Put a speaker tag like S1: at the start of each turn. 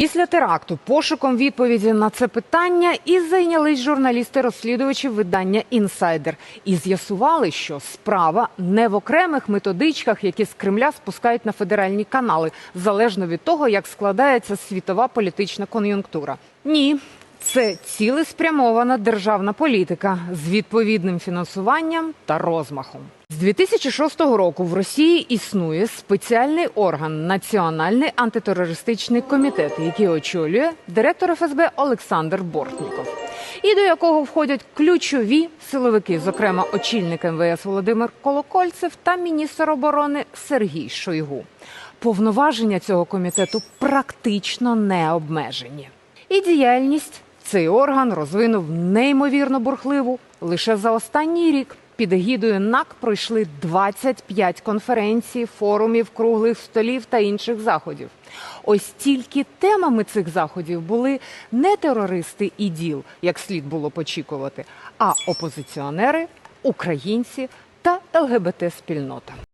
S1: Після теракту пошуком відповіді на це питання і зайнялись журналісти-розслідувачі видання Інсайдер і з'ясували, що справа не в окремих методичках, які з Кремля спускають на федеральні канали, залежно від того, як складається світова політична кон'юнктура. Ні. Це цілеспрямована державна політика з відповідним фінансуванням та розмахом. З 2006 року в Росії існує спеціальний орган Національний антитерористичний комітет, який очолює директор ФСБ Олександр Бортніков, і до якого входять ключові силовики, зокрема очільник МВС Володимир Колокольцев та міністр оборони Сергій Шойгу. Повноваження цього комітету практично не обмежені. І діяльність цей орган розвинув неймовірно бурхливу. Лише за останній рік під егідою НАК пройшли 25 конференцій, форумів, круглих столів та інших заходів. Ось тільки темами цих заходів були не терористи і діл, як слід було почікувати, а опозиціонери, українці та ЛГБТ спільнота.